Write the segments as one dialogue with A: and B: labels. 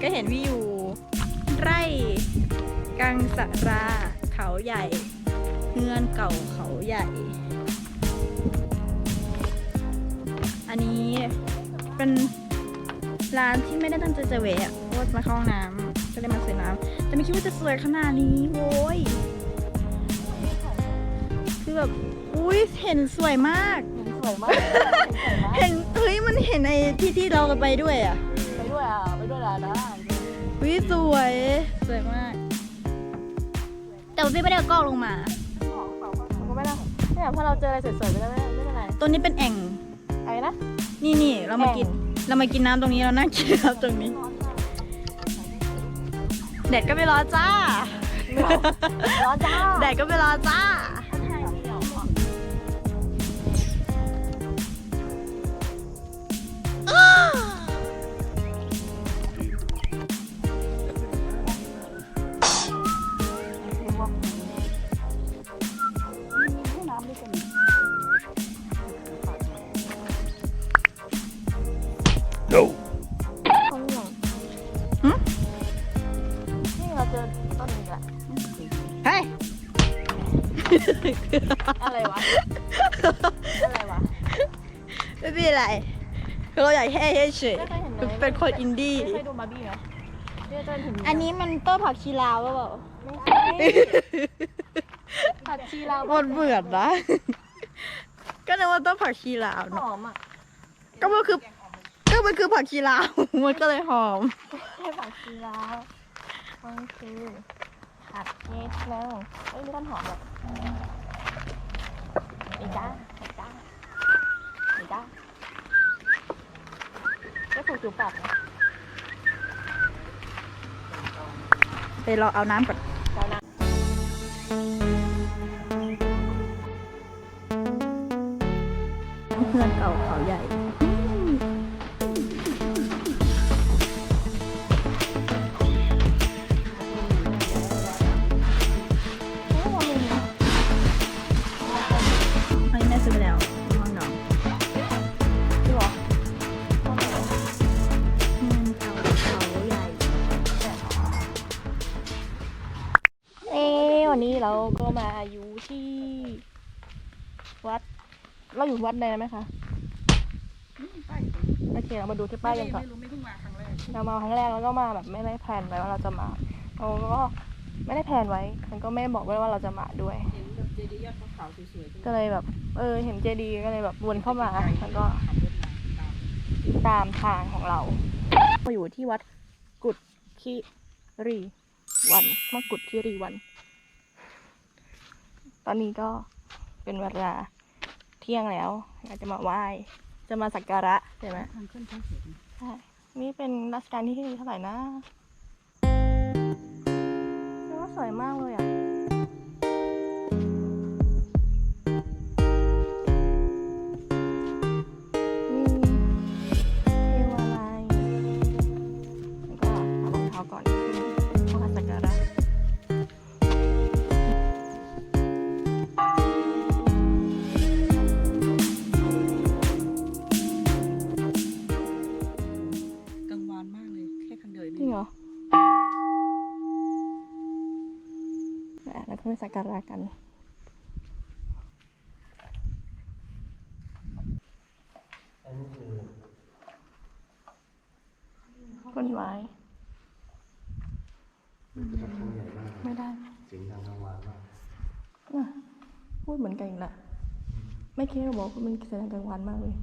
A: เห็นไหมก็เห็นวิวอยู่ไร่กังสราเขาใหญ่เงื่อนเก่าเขาใหญ่ อันนี้เป็นร้านที่ไม่ได้ตั้งใจจะแวะเพราะว่ามาเข้าห้องน้ำก็เลยมาซื้อน้ำแต่ไม่คิดว่าจะสวยขนาดนี้โว้ยคือแบบอุ้ยเห็นสวยมาก
B: สวยมากสวยมาก
A: เห็นเฮ้ยมันเห็นในที่ที่เราไปด้วยอะ
B: ไปด้วย อะไปด้วยล่ะนะ
A: วิสวย สวยมาก แต่ว่าพี่ไม่ได้เอากล้องลงมา
B: มันก็ไม่ได้เนี่ยพอเราเจออะไรสวยๆก็ได้ไม่ไม่เป็นไร
A: ตัวนี้เป็นแอ่ง
B: อะไรนะ
A: นี่นี่เรามากิน เรามากินน้ำตรงนี้เรานั่งกินน้ำตรงนี้ แดดก็ไม่ร้อนจ้า
B: ร้อนจ้า
A: แดดก็ไม่ร้อนจ้า
B: นี่เราเจอต้นนี้แหละ
A: เฮ้ย
B: อะไรวะ อะไรวะ
A: ไม่เป็นไรคือเราอยากแค่เฉย
B: ไม่เคยเห็นไหม
A: ๆเป็นคนอินดี้
B: ไม่เคยดูมาบี้ไหมเนี่ยจะเห็น
A: อันนี้มันต้นผักชีลาวหรือเปล่า
B: ไม่ใช่ผัดชีลาว
A: มันเหมือนนะ ก็นึกว่าต้นผักชีลาว
B: ห
A: เนอะ
B: อมอะ
A: ก็มันคือ ก็มันคือผักชีลาว มันก็เลยหอม
B: ใช่ผัดชีลาว มันคือผัดเม็ดแล้วเอ้ยไม่ต้นหอมแบบอีจ้าอีจ้าอีจ้าก็ถูกจูบปากนะ
A: ไปรอเอาน้ำก่อน อ
B: ยู่วัดไหนไหมคะโอเคเรามาดูที่ป้ายกันก่อน
A: ไม่รู้ไม่เพิ่งมาครั้งแรก
B: เรามาครั้งแรกแล้วก็มาแบบไม่ได้แพลนไว้ว่าเราจะมาเราก็ไม่ได้แพลนไว้มันก็ไม่ได้บอกไว้ว่าเราจะมาด้วย
A: เห็นแบบเจดีย์ยอดขาวๆสวยๆ
B: ก็เลยแบบ เออ เห็นเจดีย์ก็เลยแบบวนเข้ามาแล้วก็ตามทางของเราเราอยู่ที่วัดกุดคิรีวันมกุฎคิรีวัน ตอนนี้ก็เป็นเวลาเที่ยงแล้วอยากจะมาไหว้ จะมาสักการะใช่ไหม
A: ทางขึ้นทางเสีย
B: ใช่นี่เป็นรัชกาลที่เท่าไหร่นะเรียกว่าสวยมากเลยอะ อะ
A: แล้
B: วก็ไปสักการะกันต้นไม้ไม่ได้
C: เสียงดังกังวานมาก
B: อะพูดเหมือนกันอีกนะไม่คิดว่าบอกว่ามันแสดงกลางวันมากเลย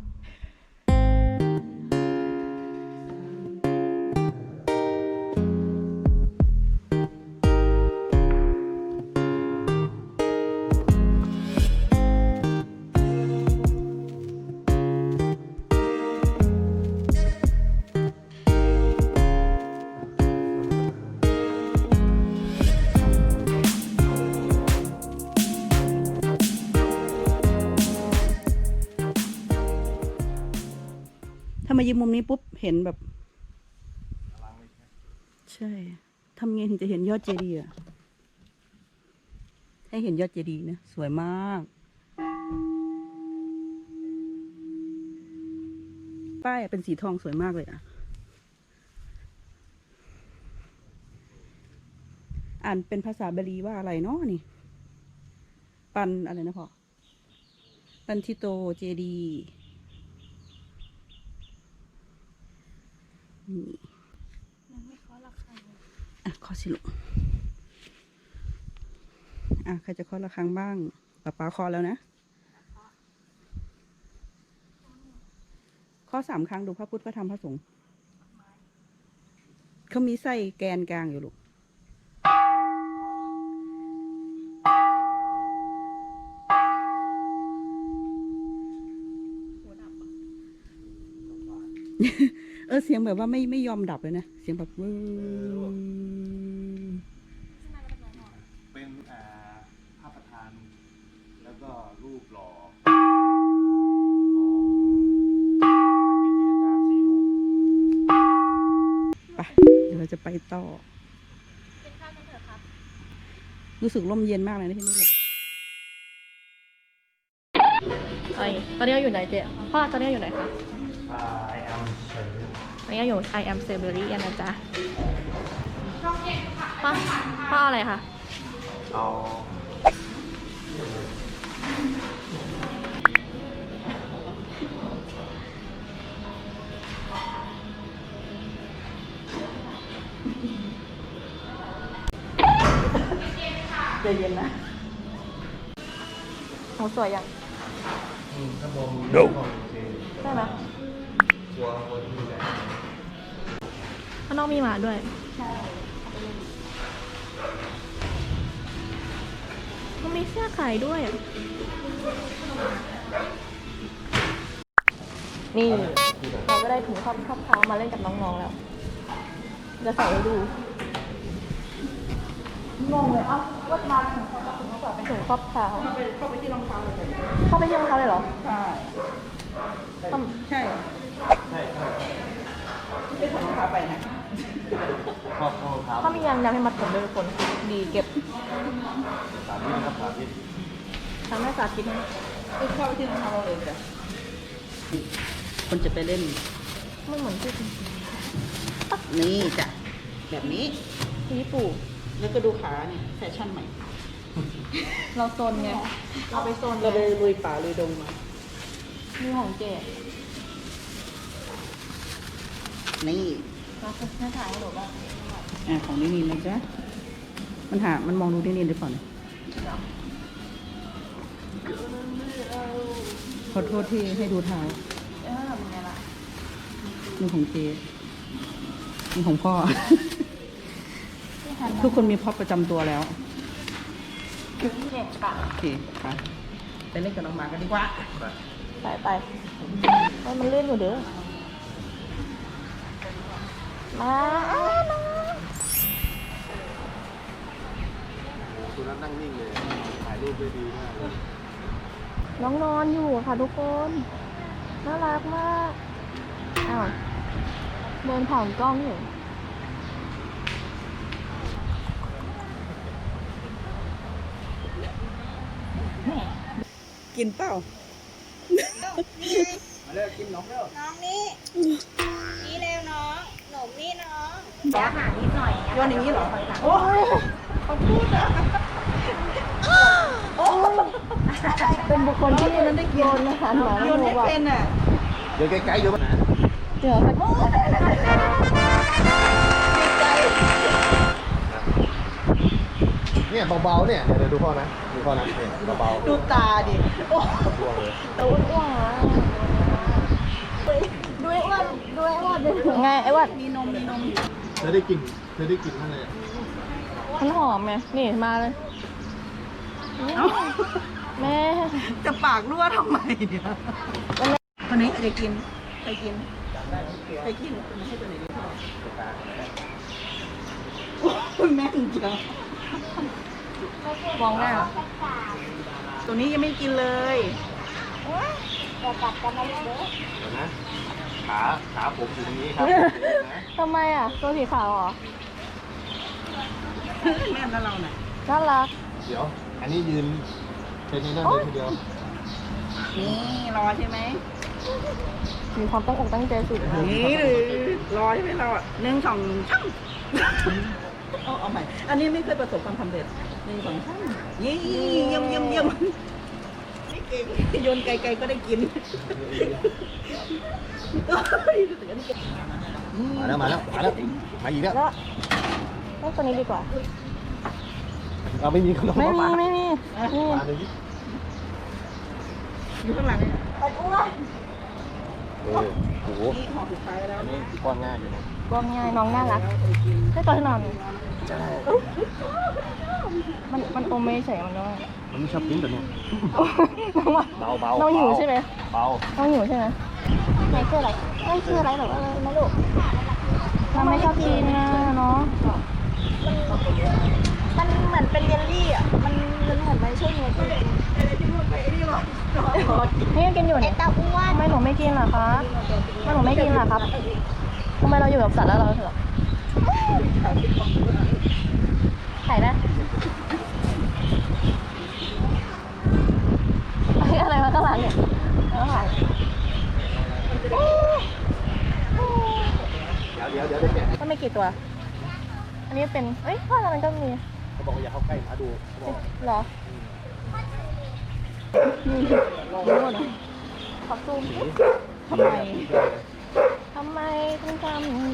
B: า
A: มายืนมุมนี้ปุ๊บเห็นแบบ ใช่ทำไงถึงจะเห็นยอดเจดีย์อะให้เห็นยอดเจดีย์นะสวยมาก ป้ายเป็นสีทองสวยมากเลยอะ
D: อ่านเป็นภาษาบาลีว่าอะไรเนาะนี่ ปันอะไรนะพ่อปันทิโตเจดี นี่อะขอสิลูกอะใครจะเคาะระฆังบ้างป้าป้าเคอแล้วนะข้อสามครั้งดูพระพุทธพระธรรมพระสงฆ์เขามีไส้แกนกลางอยู่ลูก เออเสียงแบบว่าไม่ไม่ยอมดับเลยนะ เสียงแบบวื้อ
C: เป็นอ่าพระประธาน แล้วก็รูปหล่อของพระกิติอาจารย์สี่รูป
D: ไปเดี๋ยวเราจะไปต่อรู้สึกร่มเย็นมากเลยนะที่นี่เลย
B: ไอตอนนี้เราอยู่ไหนเจ๊พ่อตอนนี้เราอยู่ไหนคะ
C: อ่า I am
B: ตอนนี้เราอยู่ I am s a b e r y นะจ๊ะพ่อพ่ออะไรคะ
C: เอา
D: ใจเย็นนะ
B: หมูสวยยัง
C: อืมถ้ามองดูก็โอเค
B: ใช่ไหม
C: กลัวคนที่ไหน
B: ข้างนอกมีหมาด้วยมันมีเสื้อขายด้วย นี่ เราก็ได้ถุงครอบครอบเท้ามาเล่นกับน้องๆแล้ว จะใส่ให้ดูงงเลยเอ้าว่ามาถุงครอบถุงครอบเป็นถุงครอบเท้า
D: เข้าไปเข้าไปที่รองเท้าเลย
B: เข้าไปที่รองเท้าเลยเหรอ
D: ใช่
B: ต้อง
D: ใช่
C: ใช่ใช่
D: ไม่ได้ถอดรองเท้าไปนะ
C: ครอบครัวครับ
B: ถ้ามียางยางให้มัดผมด้วยทุกคนดีเก็บ
C: สาธิตนะครับสาธิต
B: ทำให้สาธิตให้
D: เออเข้าไปที่รองเท้าเราเลยจ้ะคนจะไปเล่น
B: ไม่เหมือนที่
D: นี่จ้ะแบบนี้
B: ที่ปู่
D: แล้วก็ดูขาเนี่ยแฟชั่นใหม่
B: เราโซนไงเราไปโซน
D: เราไปลุยป่าลุยดงมา
B: มีของเจ๊
D: นี่
B: เราจะถ่ายให้ดูบ้าง
D: อะของนินินนะจ๊ะมันหา มันมองดูนินินหรือเปล่าเนี่ยขอโทษที่ให้ดูเท้า
B: เออเป็นไงล่ะ
D: นี่ของเจนี่ของพ่อ ทุกคนมีพ็อปประจำตัวแล้ว
B: เก่งกะ
D: โอเคไปไปเล่นกับน้องหมากันดีกว่า
B: ไปไปไปมันเลื่อนอยู่เด้อ มาน้อง
C: คุณนั้นนั่งนิ่งเลยถ่ายรูปได้ดีมากเลย
B: น้องนอนอยู่ค่ะทุกคน น่ารักมากอ้าวเดินผ่านกล้องอยู่
D: กินเปล่า
C: มาเร็วกินนมเร็ว
E: น้องนี่ นี่ เร็วน้องหนมนี่น้อง
D: โยนอย่างนี้เหรอ
B: โอ้ยเป็นบุคคลที่นั้นได้โยนอาหารหมา
D: โยนไม่เป็นอะ
C: เดี๋ยวไกลๆอยู่นะ
B: เจอสัก
C: เนี่ยเบาๆเนี่ยเดี๋ยวดูพ่อนะดูพ่อนะเนี่ยเบาๆ
D: ดูตาดิโอ้
C: ช่วงเลย
B: ตัวอ้วนๆ อะดูไอ้อ้วนดูไอ้อ้วนดิไงไอ้อ้วน
D: มีนมมีนม
C: เธอได้กินเธอได้กินมั้างเลยอะ
B: มันหอมไงนี่มาเลย
D: เอ้า
B: แม่
D: จะปากรั่วทำไมเนี่ยคนนี้จะกินไปกินไปกินให้ตัวไหนดีโอ้ยแม่งเจียว
B: มองหน้า
D: ตัวนี้ยังไม่กินเลย
C: เดี๋ยวนะ ขาขาผมอยู่ตรงนี้ครับนะ
B: ทำไมอะ ตัวสีขาวเหรอ
D: แม่แล้วเราน่ะ
B: น่ารัก
C: เดี๋ยว อันนี้ยืนเป็นในนั่นเลยทีเดียว
D: นี่รอใช่ไหม
B: มีความตั้งอกตั้งใจสุด
D: นี่หรือรอใช่ไหมเราอะหนึ่งสองช่างเอาเอาใหม่ อันนี้ไม่เคยประสบความสำเร็จหนึ่งสองสามเยี่ยมเยี่ยมเยี่ยม เยี่ยมนี่เก่งโยนไกลๆก็ได้กินโอ้ยรู้สึกอันนี้เก่ง
C: มาแล้วมาแล้วมาแล้วมาอีกแล้ว
B: แล้วต้องตัวนี้ดีกว่า
C: เอาไม่มีขนม
B: ไม่มี
C: มา
B: ไม่มีนี่
C: มาเลย
D: อยู่ข้างหลังเนี่ย
C: เออโอ้โห
D: นี่ห่อสุดท้ายแล้ว
C: อันนี้ก้อนง่ายอยู่นะ
B: กองง่ายน้องน่ารักได้ตัวที่นอน
C: ใช่
B: มันมันอมไม่เฉยมันน้อง
C: มันไม่ชอบกินแบบนี้
B: น้องว่า
C: เบาเบา
B: น้องหิวใช่ไหม
C: เบา
B: น้องหิวใช่ไหมไหนคืออะไรเอ้ยคืออะไรแบบว่าอะไรนะลูกน้องไม่ชอบกินนะเนาะ
A: มันเหมือนเป็นเยลลี่อะ มันมันเหมือนมันช่วยเนื้อตัว
B: นี่ยังกินอยู่เนี่ย
A: ตาอ้วน
B: ทำไมหนูไม่กินล่ะครับทำไมหนูไม่กินล่ะครับทำไมเราอยู่กับสัตว์แล้วเราเถอะไข่นะเฮ้ย อะไรวะข้างหลังเนี่ยข้างหลัง
C: เดี๋ยวเดี๋ยวเดี๋ยวเดี๋ยวแกะ
B: ก็ไม่กี่ตัว อันนี้เป็นเอ้ยพ่อมันก็มี
C: เขาบอกว่าอย่าเข้าใกล้หมาดูเขาบอก
B: เหรอขอซูมสิ
D: ทำไม
B: ทำไมต้องท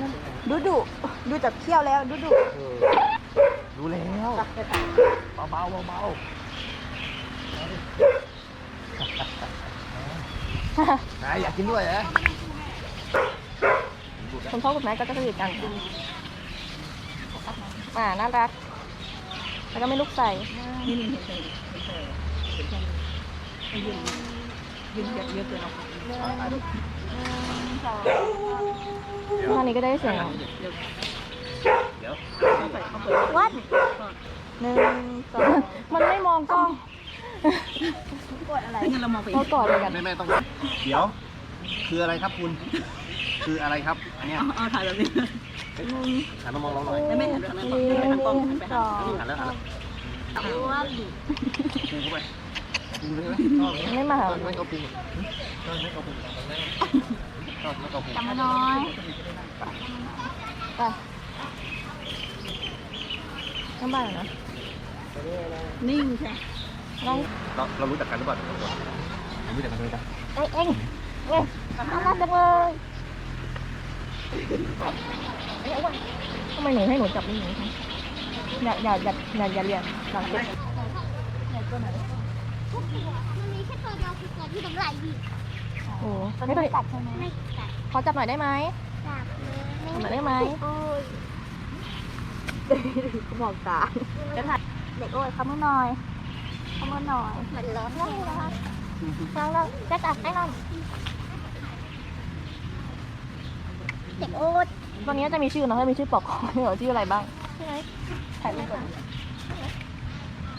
B: ำ
A: ดูดุดูจากเขี้ยวแล้วดูดุ
C: เออรู้แล้วเบาเบาเบาเบา นายอยากกินด้วยเหรอ
B: คุณพ่อคุณแม่ก็จะสนิทกันอ่าน่ารัก แล้วก็ไม่ลูกใส่
D: นี่นี่เห็นเลยเห็นเลยเห็นเลยยืนยืนเยอะเกินเอา
B: ท่านี้ก็ได้เสียง
C: เดี๋ยว
D: เข้าไปเข้าไป
B: วัดหนึ่งสองมันไม่มองกล้อง
D: ไม่งั้นเรามองไป
B: เรากอดเลยกัน
C: แม่แม่ต้อง เดี๋ยว คืออะไรครับคุณ คืออะไรครับ อันเนี้ย
D: เอาเอาถ่ายแบบนี้
C: หันมามองเราหน่อย
D: ไม่ไม่หันไปทางนั้นก่อนไม่ทางกล้องหันไปหา
C: หันแล้วหันแล้ว
A: อ้วน
C: ปูเข้าไปปูเลยไหม
B: ไม่มาหา
C: ไม่ไม่เอาปูไม่เอาปูไม่เอาปู
A: จำมาน้อย
B: ไปน้ำบ้านเหรอนะ
D: นิ่งใช่
B: น้อง
C: เราเรารู้จักกันหรือเปล่าเรารู้จักกันไหมครับ
B: เอ้ยเอ็งเอ้ยน่ารักจังเลยเอ้ยอ้วนทำไมหนูให้หนูจับไม่หนูอย่าอย่าอย่าอย่าอย่าเรียนหลังเจ็บ
E: มันมีแค่ตัวเดียวคือตัวที่น้ำลายบีบ
B: โอ้ไม่ต้องตัดใช่ไหม
E: ไม่กัด
B: ขอจับหน่อยได้ไหม
E: จับเลย
B: จับหน่อยได้ไหม
E: โอ้ย
B: บอกตาจะถ่าย
E: เด็กโอ้ยขมือหน่อย ขมือหน่อยเหมือนร้อนเลยนะคะ
B: น้องเราจะจับให้น้อง
E: เด็กโอ้ย
B: ตัวนี้จะมีชื่อเนอะจะมีชื่อปอกคอเหรอชื่ออะไรบ้าง
E: ใช่ไหม
B: ถ่ายรูปก่อน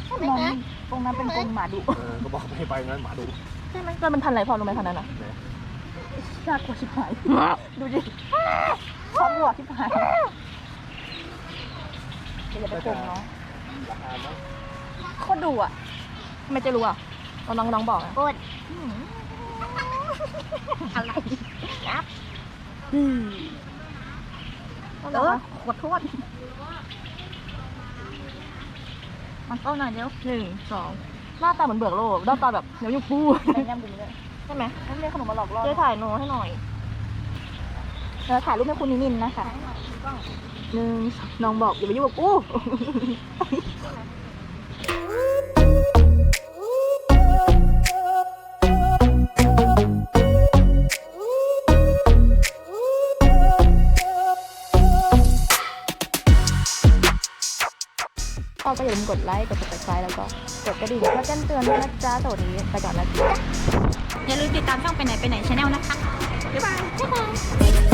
E: ใช่ไหมคะ
A: ตรงนั้นเป็นกรงหมาดุ
C: เออก็บอกไม่ไปงั้นหมาดู
B: ใช่ไหมมันพันธุ์อะไรพอรู้ไหมพันธุ์นั้นอะ
A: ยากกว่าชิบหาย ดูดิชอบหัวชิบหายอย่าไปโกงเนาะโคตรดุอะ
B: ทำ ไมจะรู้อะเอาน้องน้องบอกอะ
E: โอ้ยอะไร
A: เออขอโทษมันเข้าหน่อยเดี๋ยว
B: หนึ่งสองหน้าตาเหมือนเบือกโลกหน้าตาแบบเดี๋ยวอยู่ปู
A: ไปแนมบุ๋มเลย
B: ใช่ไหม
A: นั่นเรียกขนมมาหลอกล่อ
B: ช่วยถ่ายโนให้หน่อย
A: เออถ่ายรูปให้คุณนินินนะคะ
B: หนึ่งสองน้องบอกอย่าไปยุ่งกับกู กดไลค์ กด subscribe แล้วก็กดกระดิ่งเพื่อแจ้งเตือนด้วยนะจ๊ะสวัสดีไปก่อนแล้วจ้ะ
A: อย่าลืมติดตามช่องไปไหนไปไหนชาแนลนะคะ
E: บ๊ายบาย